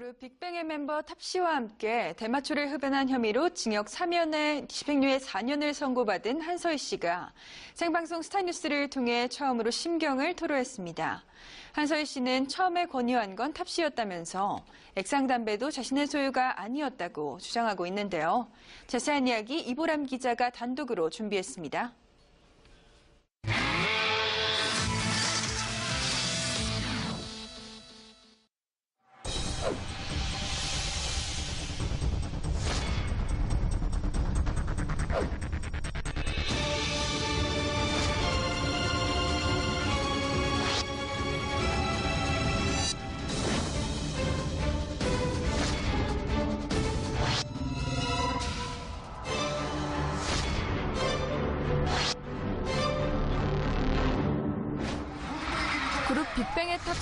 그룹 빅뱅의 멤버 탑씨와 함께 대마초를 흡연한 혐의로 징역 3년에 집행유예 4년을 선고받은 한서희 씨가 생방송 스타뉴스를 통해 처음으로 심경을 토로했습니다. 한서희 씨는 처음에 권유한 건 탑씨였다면서 액상담배도 자신의 소유가 아니었다고 주장하고 있는데요. 자세한 이야기 이보람 기자가 단독으로 준비했습니다.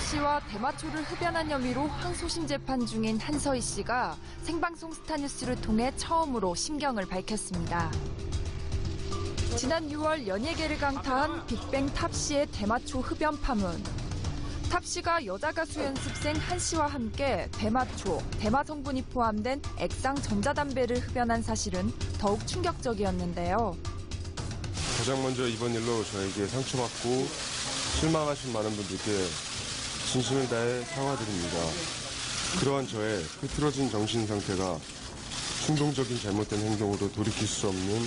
씨와 대마초를 흡연한 혐의로 항소심 재판 중인 한서희 씨가 생방송 스타뉴스를 통해 처음으로 심경을 밝혔습니다. 지난 6월 연예계를 강타한 빅뱅 탑 씨의 대마초 흡연 파문. 탑 씨가 여자 가수 연습생 한 씨와 함께 대마초, 대마 성분이 포함된 액상 전자담배를 흡연한 사실은 더욱 충격적이었는데요. 가장 먼저 이번 일로 저에게 상처받고 실망하신 많은 분들께 진심을 다해 사과드립니다. 그러한 저의 흐트러진 정신 상태가 충동적인 잘못된 행동으로 돌이킬 수 없는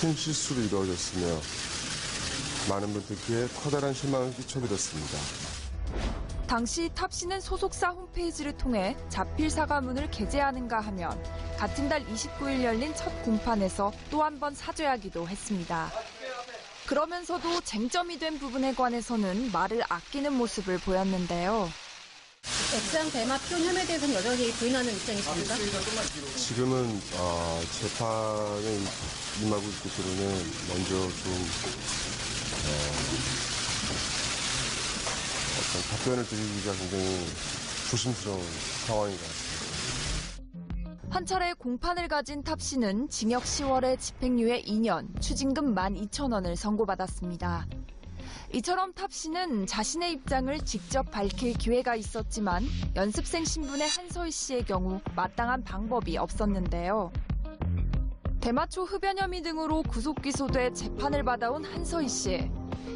큰 실수로 이루어졌으며 많은 분들께 커다란 실망을 끼쳐드렸습니다. 당시 탑씨는 소속사 홈페이지를 통해 자필 사과문을 게재하는가 하면 같은 달 29일 열린 첫 공판에서 또 한 번 사죄하기도 했습니다. 그러면서도 쟁점이 된 부분에 관해서는 말을 아끼는 모습을 보였는데요. 액상 대마 표현 혐의에 대해서는 여전히 부인하는 입장이십니까? 지금은 어, 재판에 임하고 있기 때문에 먼저 좀 어, 어떤 답변을 드리기가 굉장히 조심스러운 상황인 것 같습니다. 한 차례 공판을 가진 탑 씨는 징역 10월에 집행유예 2년, 추징금 12,000원을 선고받았습니다. 이처럼 탑 씨는 자신의 입장을 직접 밝힐 기회가 있었지만 연습생 신분의 한서희 씨의 경우 마땅한 방법이 없었는데요. 대마초 흡연 혐의 등으로 구속 기소돼 재판을 받아온 한서희 씨.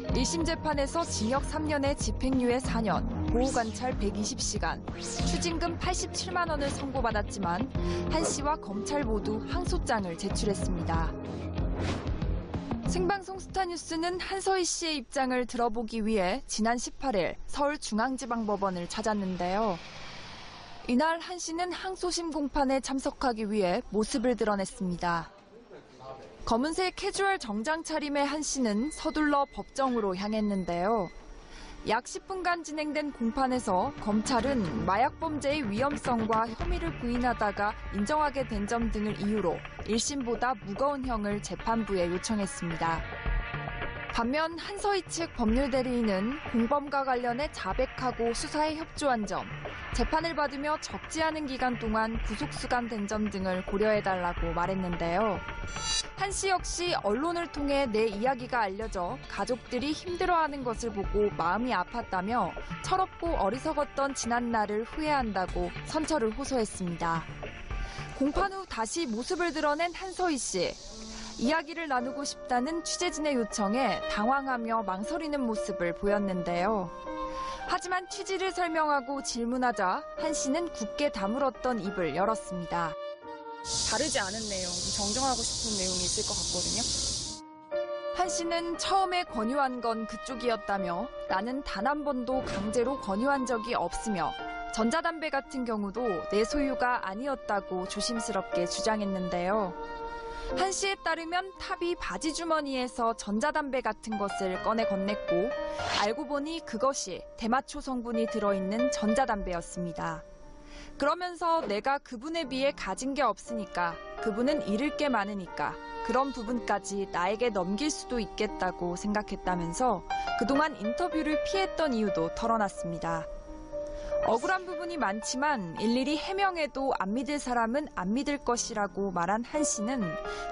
1심 재판에서 징역 3년에 집행유예 4년, 보호관찰 120시간, 추징금 87만 원을 선고받았지만 한 씨와 검찰 모두 항소장을 제출했습니다. 생방송 스타뉴스는 한서희 씨의 입장을 들어보기 위해 지난 18일 서울중앙지방법원을 찾았는데요. 이날 한 씨는 항소심 공판에 참석하기 위해 모습을 드러냈습니다. 검은색 캐주얼 정장 차림의 한 씨는 서둘러 법정으로 향했는데요. 약 10분간 진행된 공판에서 검찰은 마약 범죄의 위험성과 혐의를 부인하다가 인정하게 된 점 등을 이유로 1심보다 무거운 형을 재판부에 요청했습니다. 반면 한서희 측 법률 대리인은 공범과 관련해 자백하고 수사에 협조한 점, 재판을 받으며 적지 않은 기간 동안 구속 수감된 점 등을 고려해달라고 말했는데요. 한 씨 역시 언론을 통해 내 이야기가 알려져 가족들이 힘들어하는 것을 보고 마음이 아팠다며 철없고 어리석었던 지난 날을 후회한다고 선처를 호소했습니다. 공판 후 다시 모습을 드러낸 한서희 씨. 이야기를 나누고 싶다는 취재진의 요청에 당황하며 망설이는 모습을 보였는데요. 하지만 취지를 설명하고 질문하자 한 씨는 굳게 다물었던 입을 열었습니다. 다르지 않은 내용, 정정하고 싶은 내용이 있을 것 같거든요. 한 씨는 처음에 권유한 건 그쪽이었다며 나는 단 한 번도 강제로 권유한 적이 없으며 전자담배 같은 경우도 내 소유가 아니었다고 조심스럽게 주장했는데요. 한 씨에 따르면 탑이 바지 주머니에서 전자담배 같은 것을 꺼내 건넸고 알고 보니 그것이 대마초 성분이 들어있는 전자담배였습니다. 그러면서 내가 그분에 비해 가진 게 없으니까 그분은 잃을 게 많으니까 그런 부분까지 나에게 넘길 수도 있겠다고 생각했다면서 그동안 인터뷰를 피했던 이유도 털어놨습니다. 억울한 부분이 많지만 일일이 해명해도 안 믿을 사람은 안 믿을 것이라고 말한 한 씨는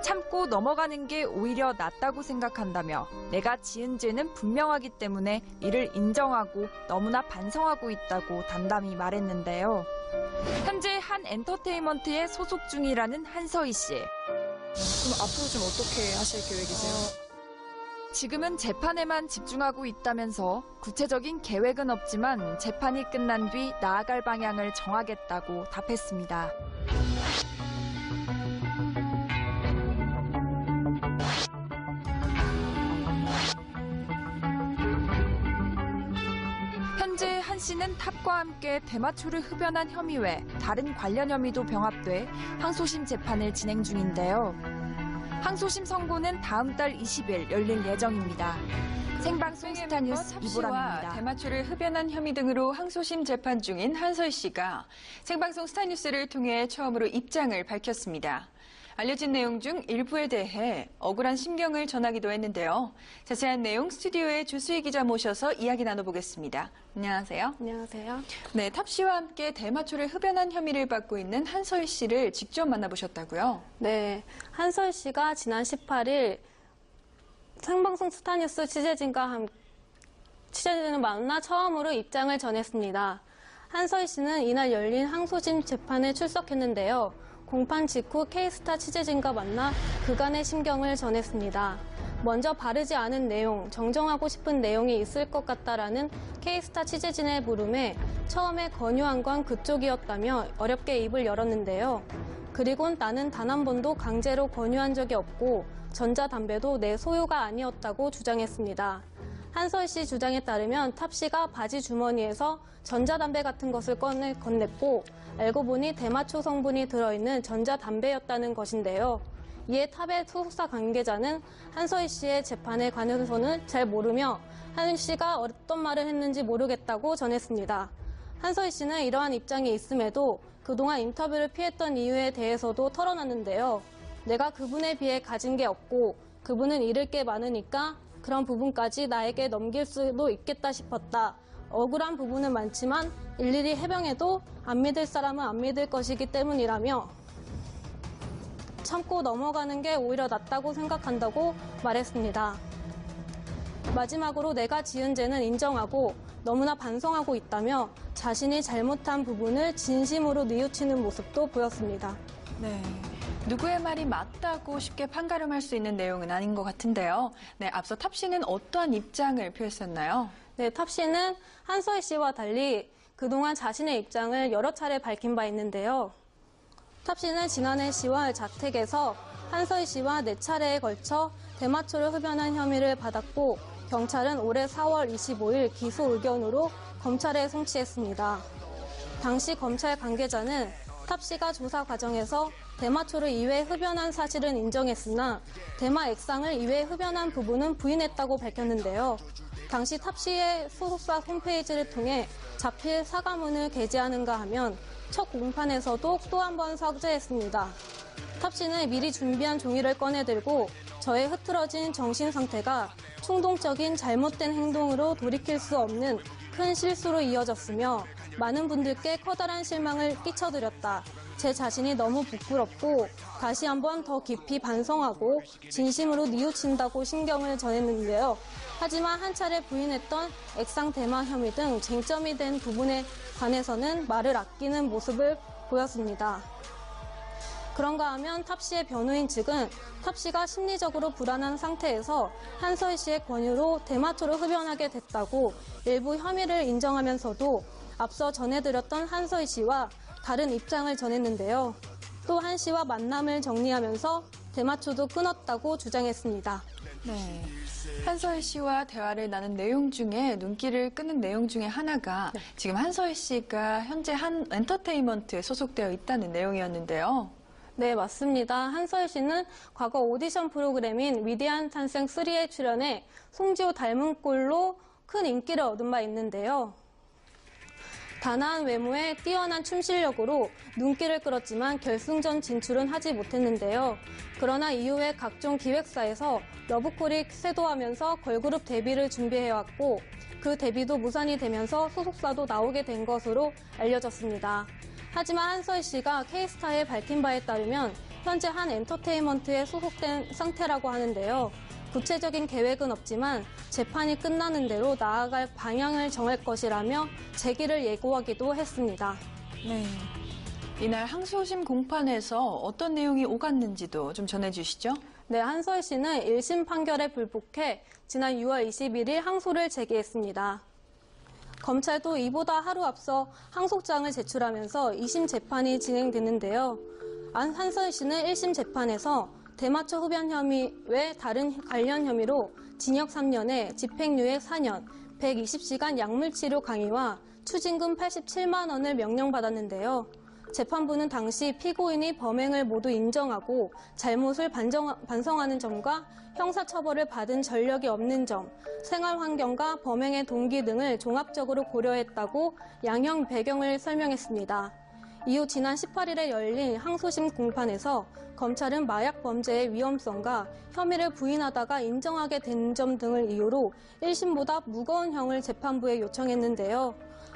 참고 넘어가는 게 오히려 낫다고 생각한다며 내가 지은 죄는 분명하기 때문에 이를 인정하고 너무나 반성하고 있다고 담담히 말했는데요. 현재 한 엔터테인먼트에 소속 중이라는 한서희 씨. 그럼 앞으로 좀 어떻게 하실 계획이세요? 지금은 재판에만 집중하고 있다면서 구체적인 계획은 없지만 재판이 끝난 뒤 나아갈 방향을 정하겠다고 답했습니다. 현재 한 씨는 탑과 함께 대마초를 흡연한 혐의 외 다른 관련 혐의도 병합돼 항소심 재판을 진행 중인데요. 항소심 선고는 다음 달 20일 열릴 예정입니다. 생방송 스타뉴스 이보람입니다. 대마초를 흡연한 혐의 등으로 항소심 재판 중인 한서희 씨가 생방송 스타뉴스를 통해 처음으로 입장을 밝혔습니다. 알려진 내용 중 일부에 대해 억울한 심경을 전하기도 했는데요. 자세한 내용 스튜디오에 주수희 기자 모셔서 이야기 나눠보겠습니다. 안녕하세요. 안녕하세요. 네, 탑 씨와 함께 대마초를 흡연한 혐의를 받고 있는 한서희 씨를 직접 만나보셨다고요? 네, 한설 씨가 지난 18일 생방송 스타뉴스 취재진과 함 취재진을 만나 처음으로 입장을 전했습니다. 한서희 씨는 이날 열린 항소심 재판에 출석했는데요. 공판 직후 K스타 취재진과 만나 그간의 심경을 전했습니다. 먼저 바르지 않은 내용, 정정하고 싶은 내용이 있을 것 같다라는 K스타 취재진의 물음에 처음에 권유한 건 그쪽이었다며 어렵게 입을 열었는데요. 그리곤 나는 단 한 번도 강제로 권유한 적이 없고 전자담배도 내 소유가 아니었다고 주장했습니다. 한설 씨 주장에 따르면 탑 씨가 바지 주머니에서 전자담배 같은 것을 꺼내 건넸고 알고 보니 대마초 성분이 들어있는 전자담배였다는 것인데요. 이에 탑의 소속사 관계자는 한서희 씨의 재판에 관해서는 잘 모르며 한 씨가 어떤 말을 했는지 모르겠다고 전했습니다. 한서희 씨는 이러한 입장이 있음에도 그동안 인터뷰를 피했던 이유에 대해서도 털어놨는데요. 내가 그분에 비해 가진 게 없고 그분은 잃을 게 많으니까 그런 부분까지 나에게 넘길 수도 있겠다 싶었다. 억울한 부분은 많지만 일일이 해명해도 안 믿을 사람은 안 믿을 것이기 때문이라며 참고 넘어가는 게 오히려 낫다고 생각한다고 말했습니다. 마지막으로 내가 지은 죄는 인정하고 너무나 반성하고 있다며 자신이 잘못한 부분을 진심으로 뉘우치는 모습도 보였습니다. 네. 누구의 말이 맞다고 쉽게 판가름할 수 있는 내용은 아닌 것 같은데요. 네, 앞서 탑 씨는 어떠한 입장을 표했었나요? 네, 탑 씨는 한서희 씨와 달리 그동안 자신의 입장을 여러 차례 밝힌 바 있는데요. 탑 씨는 지난해 10월 자택에서 한서희 씨와 네 차례에 걸쳐 대마초를 흡연한 혐의를 받았고 경찰은 올해 4월 25일 기소 의견으로 검찰에 송치했습니다. 당시 검찰 관계자는 탑 씨가 조사 과정에서 대마초를 2회 흡연한 사실은 인정했으나 대마 액상을 2회 흡연한 부분은 부인했다고 밝혔는데요. 당시 탑 씨의 소속사 홈페이지를 통해 자필 사과문을 게재하는가 하면 첫 공판에서도 또 한 번 삭제했습니다. 탑 씨는 미리 준비한 종이를 꺼내들고 저의 흐트러진 정신 상태가 충동적인 잘못된 행동으로 돌이킬 수 없는 큰 실수로 이어졌으며 많은 분들께 커다란 실망을 끼쳐드렸다. 제 자신이 너무 부끄럽고 다시 한번 더 깊이 반성하고 진심으로 뉘우친다고 신경을 전했는데요. 하지만 한 차례 부인했던 액상 대마 혐의 등 쟁점이 된 부분에 관해서는 말을 아끼는 모습을 보였습니다. 그런가 하면 탑 씨의 변호인 측은 탑 씨가 심리적으로 불안한 상태에서 한서희 씨의 권유로 대마초를 흡연하게 됐다고 일부 혐의를 인정하면서도 앞서 전해드렸던 한서희 씨와 다른 입장을 전했는데요. 또 한 씨와 만남을 정리하면서 대마초도 끊었다고 주장했습니다. 네. 한서희 씨와 대화를 나눈 내용 중에 눈길을 끄는 내용 중에 하나가 지금 한서희 씨가 현재 한 엔터테인먼트에 소속되어 있다는 내용이었는데요. 네, 맞습니다. 한서희 씨는 과거 오디션 프로그램인 위대한 탄생 3에 출연해 송지호 닮은 꼴로 큰 인기를 얻은 바 있는데요. 단아한 외모에 뛰어난 춤 실력으로 눈길을 끌었지만 결승전 진출은 하지 못했는데요. 그러나 이후에 각종 기획사에서 러브콜이 쇄도하면서 걸그룹 데뷔를 준비해왔고 그 데뷔도 무산이 되면서 소속사도 나오게 된 것으로 알려졌습니다. 하지만 한서희 씨가 K스타에 밝힌 바에 따르면 현재 한 엔터테인먼트에 소속된 상태라고 하는데요. 구체적인 계획은 없지만 재판이 끝나는 대로 나아갈 방향을 정할 것이라며 재기를 예고하기도 했습니다. 네. 이날 항소심 공판에서 어떤 내용이 오갔는지도 좀 전해주시죠. 네, 한서희 씨는 1심 판결에 불복해 지난 6월 21일 항소를 제기했습니다. 검찰도 이보다 하루 앞서 항소장을 제출하면서 2심 재판이 진행됐는데요. 안 한서희 씨는 1심 재판에서 대마초 흡연 혐의 외 다른 관련 혐의로 징역 3년에 집행유예 4년, 120시간 약물치료 강의와 추징금 87만 원을 명령받았는데요. 재판부는 당시 피고인이 범행을 모두 인정하고 잘못을 반정- 반성하는 점과 형사처벌을 받은 전력이 없는 점, 생활 환경과 범행의 동기 등을 종합적으로 고려했다고 양형 배경을 설명했습니다. 이후 지난 18일에 열린 항소심 공판에서 검찰은 마약 범죄의 위험성과 혐의를 부인하다가 인정하게 된 점 등을 이유로 1심보다 무거운 형을 재판부에 요청했는데요.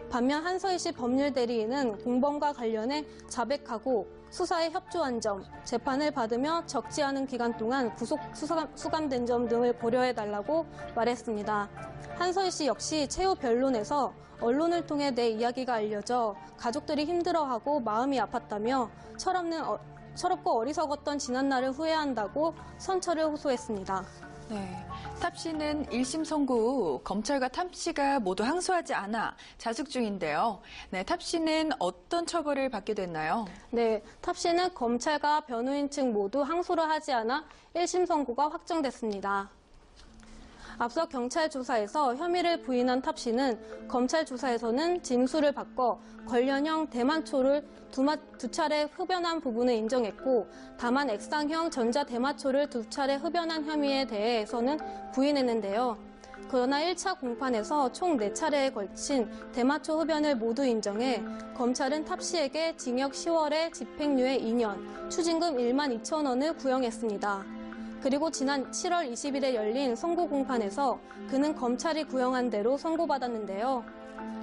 반면 한서희 씨 법률 대리인은 공범과 관련해 자백하고 수사에 협조한 점, 재판을 받으며 적지 않은 기간 동안 구속 수감, 수감된 점 등을 고려해달라고 말했습니다. 한서희 씨 역시 최후 변론에서 언론을 통해 내 이야기가 알려져 가족들이 힘들어하고 마음이 아팠다며 철없는 어- 철없고 어리석었던 지난 날을 후회한다고 선처를 호소했습니다. 네. 탑 씨는 1심 선고 후 검찰과 탑 씨가 모두 항소하지 않아 자숙 중인데요. 네, 탑 씨는 어떤 처벌을 받게 됐나요? 네, 탑 씨는 검찰과 변호인 측 모두 항소를 하지 않아 1심 선고가 확정됐습니다. 앞서 경찰 조사에서 혐의를 부인한 탑 씨는 검찰 조사에서는 징수를 바꿔 관련형 대마초를 두, 마- 두 차례 흡연한 부분을 인정했고 다만 액상형 전자 대마초를 두 차례 흡연한 혐의에 대해서는 부인했는데요. 그러나 1차 공판에서 총 4차례에 걸친 대마초 흡연을 모두 인정해 검찰은 탑 씨에게 징역 10월에 집행유예 2년, 추징금 1만 2천 원을 구형했습니다. 그리고 지난 7월 20일에 열린 선고 공판에서 그는 검찰이 구형한 대로 선고받았는데요.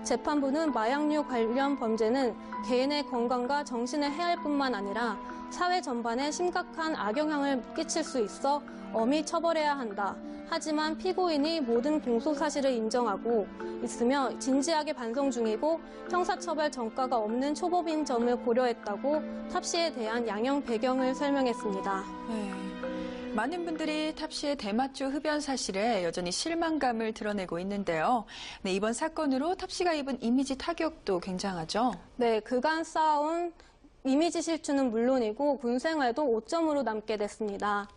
재판부는 마약류 관련 범죄는 개인의 건강과 정신을 해할 뿐만 아니라 사회 전반에 심각한 악영향을 끼칠 수 있어 엄히 처벌해야 한다. 하지만 피고인이 모든 공소 사실을 인정하고 있으며 진지하게 반성 중이고 형사처벌 전과가 없는 초법인 점을 고려했다고 탑 씨에 대한 양형 배경을 설명했습니다. 네. 많은 분들이 탑 씨의 대마초 흡연 사실에 여전히 실망감을 드러내고 있는데요. 네, 이번 사건으로 탑 씨가 입은 이미지 타격도 굉장하죠. 네, 그간 쌓아온 이미지 실추는 물론이고 군 생활도 5점으로 남게 됐습니다.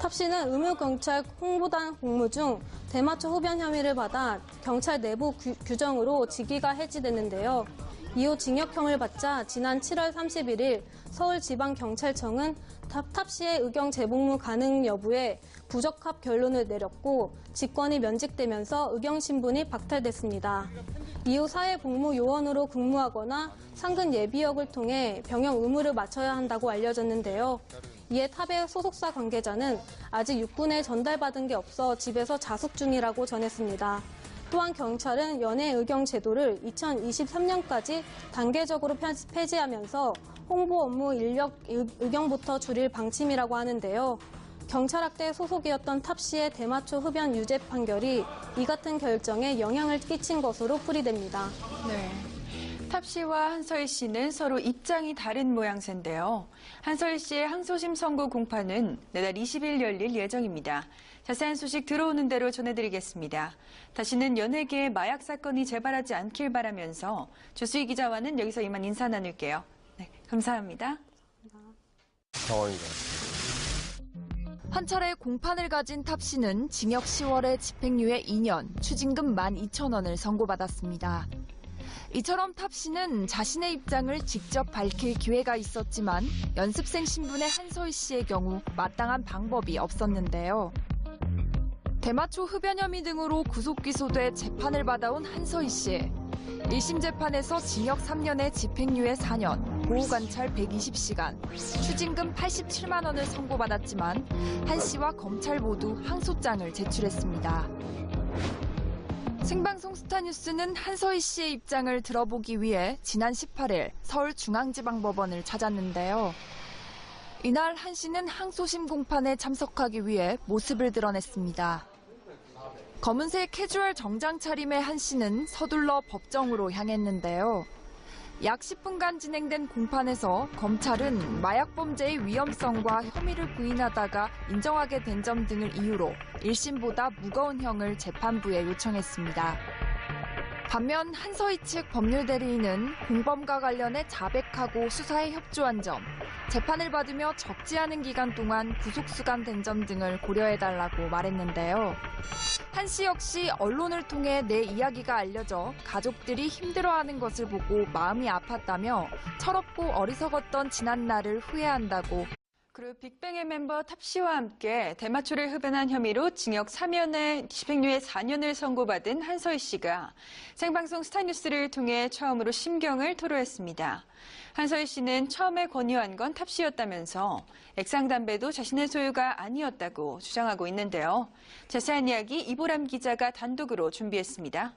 탑 씨는 의무경찰 홍보단 복무 중 대마초 흡연 혐의를 받아 경찰 내부 규, 규정으로 직위가 해지됐는데요. 이후 징역형을 받자 지난 7월 31일 서울지방경찰청은 탑, 탑 씨의 의경 재복무 가능 여부에 부적합 결론을 내렸고 직권이 면직되면서 의경 신분이 박탈됐습니다. 이후 사회복무 요원으로 근무하거나 상근 예비역을 통해 병영 의무를 마쳐야 한다고 알려졌는데요. 이에 탑의 소속사 관계자는 아직 육군에 전달받은 게 없어 집에서 자숙 중이라고 전했습니다. 또한 경찰은 연애 의경 제도를 2023년까지 단계적으로 폐- 폐지하면서 홍보 업무 인력 의- 의경부터 줄일 방침이라고 하는데요. 경찰학대 소속이었던 탑 씨의 대마초 흡연 유죄 판결이 이 같은 결정에 영향을 끼친 것으로 풀이됩니다. 네. 탑 씨와 한서희 씨는 서로 입장이 다른 모양새인데요. 한서희 씨의 항소심 선고 공판은 내달 20일 열릴 예정입니다. 자세한 소식 들어오는 대로 전해드리겠습니다. 다시는 연예계에 마약 사건이 재발하지 않길 바라면서 조수희 기자와는 여기서 이만 인사 나눌게요. 네, 감사합니다. 한 차례 공판을 가진 탑 씨는 징역 10월에 집행유예 2년, 추징금 12,000원을 선고받았습니다. 이처럼 탑 씨는 자신의 입장을 직접 밝힐 기회가 있었지만 연습생 신분의 한서희 씨의 경우 마땅한 방법이 없었는데요. 대마초 흡연 혐의 등으로 구속 기소돼 재판을 받아온 한서희 씨. 1심 재판에서 징역 3년에 집행유예 4년, 보호관찰 120시간, 추징금 87만 원을 선고받았지만 한 씨와 검찰 모두 항소장을 제출했습니다. 생방송 스타뉴스는 한서희 씨의 입장을 들어보기 위해 지난 18일 서울중앙지방법원을 찾았는데요. 이날 한 씨는 항소심 공판에 참석하기 위해 모습을 드러냈습니다. 검은색 캐주얼 정장 차림의 한 씨는 서둘러 법정으로 향했는데요. 약 10분간 진행된 공판에서 검찰은 마약 범죄의 위험성과 혐의를 부인하다가 인정하게 된 점 등을 이유로 1심보다 무거운 형을 재판부에 요청했습니다. 반면 한서희 측 법률 대리인은 공범과 관련해 자백하고 수사에 협조한 점, 재판을 받으며 적지 않은 기간 동안 구속수감 된 점 등을 고려해달라고 말했는데요. 한 씨 역시 언론을 통해 내 이야기가 알려져 가족들이 힘들어하는 것을 보고 마음이 아팠다며 철없고 어리석었던 지난 날을 후회한다고 그룹 빅뱅의 멤버 탑씨와 함께 대마초를 흡연한 혐의로 징역 3년에 집행유예 4년을 선고받은 한서희 씨가 생방송 스타뉴스를 통해 처음으로 심경을 토로했습니다. 한서희 씨는 처음에 권유한 건 탑씨였다면서 액상담배도 자신의 소유가 아니었다고 주장하고 있는데요. 자세한 이야기 이보람 기자가 단독으로 준비했습니다.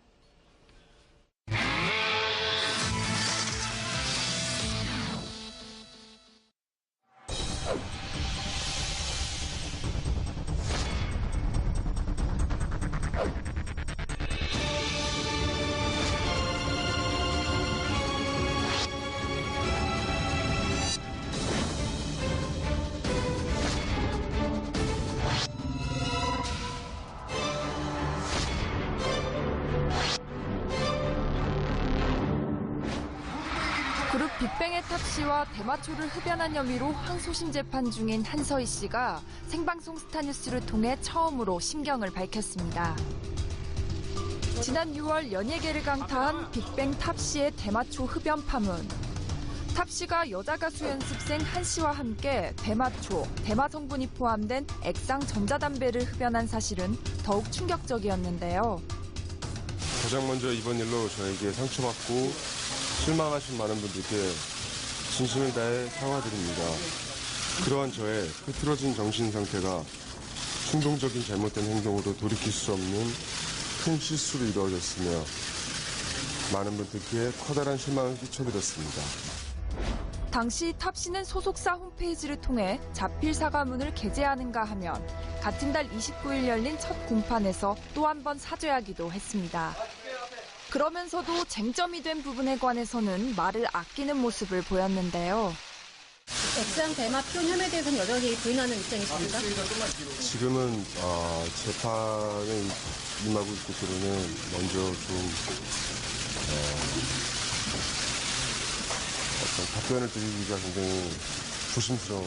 씨와 대마초를 흡연한 혐의로 항소심 재판 중인 한서희 씨가 생방송 스타뉴스를 통해 처음으로 심경을 밝혔습니다. 지난 6월 연예계를 강타한 빅뱅 탑 씨의 대마초 흡연 파문. 탑 씨가 여자 가수 연습생 한 씨와 함께 대마초, 대마 성분이 포함된 액상 전자담배를 흡연한 사실은 더욱 충격적이었는데요. 가장 먼저 이번 일로 저에게 상처받고 실망하신 많은 분들께 진심을 다해 사과드립니다. 그러한 저의 흐트러진 정신 상태가 충동적인 잘못된 행동으로 돌이킬 수 없는 큰 실수로 이루어졌으며 많은 분들께 커다란 실망을 끼쳐드렸습니다. 당시 탑 씨는 소속사 홈페이지를 통해 자필 사과문을 게재하는가 하면 같은 달 29일 열린 첫 공판에서 또 한 번 사죄하기도 했습니다. 그러면서도 쟁점이 된 부분에 관해서는 말을 아끼는 모습을 보였는데요. 액상 대마 표현 혐의에 대해서는 여전히 부인하는 입장이십니까? 지금은 어, 재판에 임하고 있고서는 먼저 좀 어, 어떤 답변을 드리기가 굉장히 조심스러운